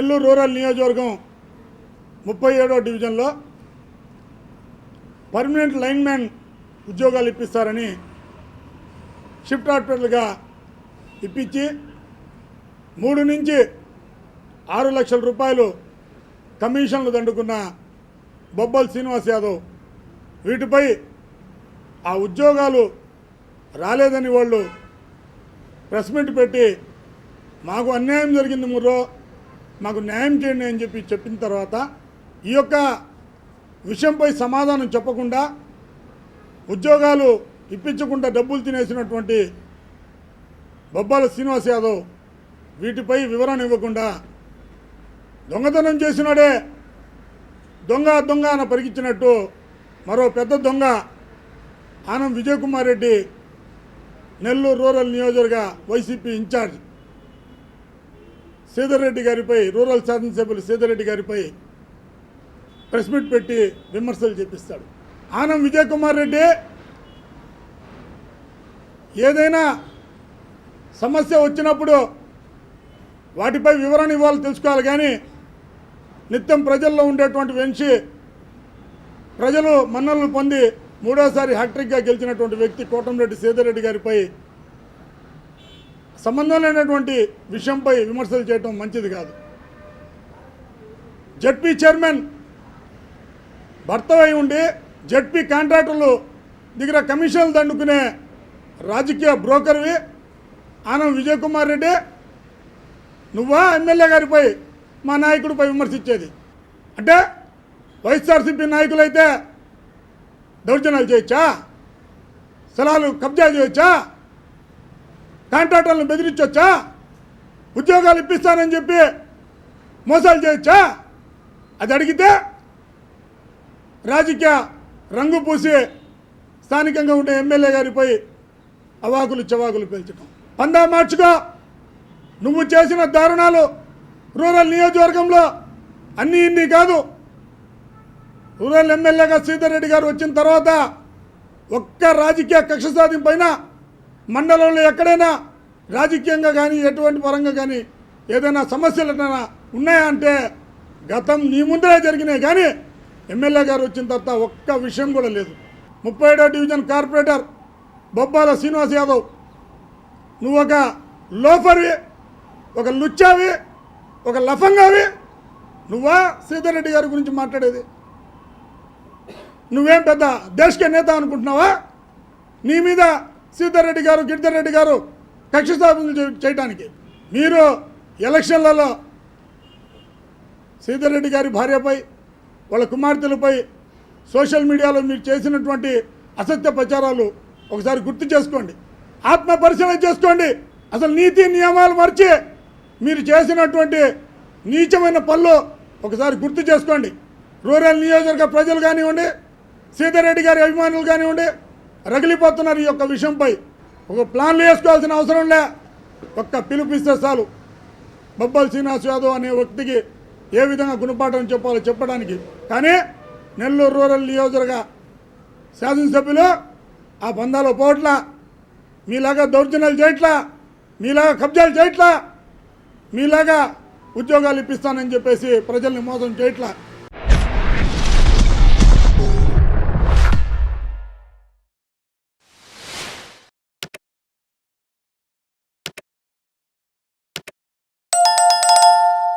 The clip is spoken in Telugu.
నెల్లూరు రూరల్ నియోజకవర్గం ముప్పై ఏడో డివిజన్లో పర్మనెంట్ లైన్మ్యాన్ ఉద్యోగాలు ఇప్పిస్తారని షిఫ్ట్ హాస్పిటల్గా ఇప్పించి మూడు నుంచి ఆరు లక్షల రూపాయలు కమిషన్లు దండుకున్న బొబ్బల్ శ్రీనివాస్ యాదవ్. వీటిపై ఆ ఉద్యోగాలు రాలేదని వాళ్ళు ప్రెస్ మీట్ పెట్టి మాకు అన్యాయం జరిగింది ముర్రో. మాకు న్యాయం చేయండి అని చెప్పి చెప్పిన తర్వాత ఈ యొక్క విషయంపై సమాధానం చెప్పకుండా ఉద్యోగాలు ఇప్పించకుండా డబ్బులు తినేసినటువంటి బొబ్బాల శ్రీనివాస్ యాదవ్ వీటిపై వివరణ ఇవ్వకుండా దొంగతనం చేసినాడే దొంగ దొంగ అని పరిగించినట్టు మరో పెద్ద దొంగ ఆనం విజయ్ కుమార్ రెడ్డి నెల్లూరు రూరల్ నియోజకవర్గ వైసీపీ ఇన్ఛార్జ్. శ్రీధర్ రెడ్డి గారిపై రూరల్ శాసనసభ్యులు శ్రీధర్ రెడ్డి గారిపై ప్రెస్ మీట్ పెట్టి విమర్శలు చేపిస్తాడు. ఆనం విజయ్ కుమార్ రెడ్డి ఏదైనా సమస్య వచ్చినప్పుడు వాటిపై వివరణ ఇవ్వాలి తెలుసుకోవాలి. కానీ నిత్యం ప్రజల్లో ఉండేటువంటి వెంచి ప్రజలు మన్ననలు పొంది మూడోసారి హ్యాట్రిక్గా గెలిచినటువంటి వ్యక్తి కోటంరెడ్డి సీతారెడ్డి గారిపై సంబంధం లేనటువంటి విషయంపై విమర్శలు చేయటం మంచిది కాదు. జడ్పీ చైర్మన్ భర్త అయి ఉండి జడ్పీ కాంట్రాక్టర్లు దగ్గర కమిషన్లు దండుకునే రాజకీయ బ్రోకర్వి ఆనం విజయ్ కుమార్ రెడ్డి నువ్వా ఎమ్మెల్యే గారిపై మా నాయకుడిపై విమర్శించేది? అంటే వైఎస్ఆర్సీపీ నాయకులైతే దౌర్జన్యాలు చేయొచ్చా? స్థలాలు కబ్జా చేయొచ్చా? కాంట్రాక్టర్లను బెదిరించవచ్చా ఉద్యోగాలు ఇప్పిస్తానని చెప్పి మోసాలు చేయొచ్చా? అది అడిగితే రాజకీయ రంగు పూసి స్థానికంగా ఉండే ఎమ్మెల్యే గారిపై అవాకులు చవాకులు పెంచడం పందా మార్చుగా నువ్వు చేసిన దారుణాలు రూరల్ నియోజకవర్గంలో అన్నీ ఇన్ని కాదు. రూరల్ ఎమ్మెల్యేగా శ్రీధర్ రెడ్డి గారు వచ్చిన తర్వాత ఒక్క రాజకీయ కక్ష సాధింపైనా మండలంలో ఎక్కడైనా రాజకీయంగా కానీ ఎటువంటి పరంగా కానీ ఏదైనా సమస్యలు ఏదైనా ఉన్నాయా అంటే గతం నీ ముందరే జరిగినాయి కానీ ఎమ్మెల్యే గారు వచ్చిన తర్వాత ఒక్క విషయం కూడా లేదు. ముప్పై ఏడో డివిజన్ కార్పొరేటర్ బొబ్బాల శ్రీనివాస్ యాదవ్ నువ్వు ఒక లోఫర్వి ఒక లుచ్చావి ఒక లఫంగావి నువ్వా శ్రీధర్ రెడ్డి గారి గురించి మాట్లాడేది? నువ్వేం పెద్ద దేశకే నేత అనుకుంటున్నావా? నీ మీద సీతారెడ్డి రెడ్డి గారు గిరిధర్ రెడ్డి గారు కక్ష స్థాపన చేయడానికి మీరు ఎలక్షన్లలో శ్రీధర్ రెడ్డి గారి భార్యపై వాళ్ళ కుమార్తెలపై సోషల్ మీడియాలో మీరు చేసినటువంటి అసత్య ప్రచారాలు ఒకసారి గుర్తు చేసుకోండి. ఆత్మ పరిశీలన చేసుకోండి. అసలు నీతి నియమాలు మర్చి మీరు చేసినటువంటి నీచమైన పనులు ఒకసారి గుర్తు చేసుకోండి. రూరల్ నియోజకవర్గ ప్రజలు కానివ్వండి సీతారెడ్డి గారి అభిమానులు కానివ్వండి రగిలిపోతున్నారు ఈ యొక్క విషయంపై. ఒక ప్లాన్లు వేసుకోవాల్సిన అవసరం లే. ఒక్క పిలుపిస్తే చాలు. బొబ్బల్ శ్రీనివాస్ యాదవ్ అనే వ్యక్తికి ఏ విధంగా గుణపాఠం చెప్పాలో చెప్పడానికి. కానీ నెల్లూరు రూరల్ నియోజకవర్గ శాసనసభ్యులు ఆ బంధాలు పోవట్లా మీలాగా దౌర్జన్యాలు చేయట్లా. మీలాగా కబ్జాలు చేయట్లా. మీలాగా ఉద్యోగాలు ఇప్పిస్తానని చెప్పేసి ప్రజల్ని మోసం చేయట్లా.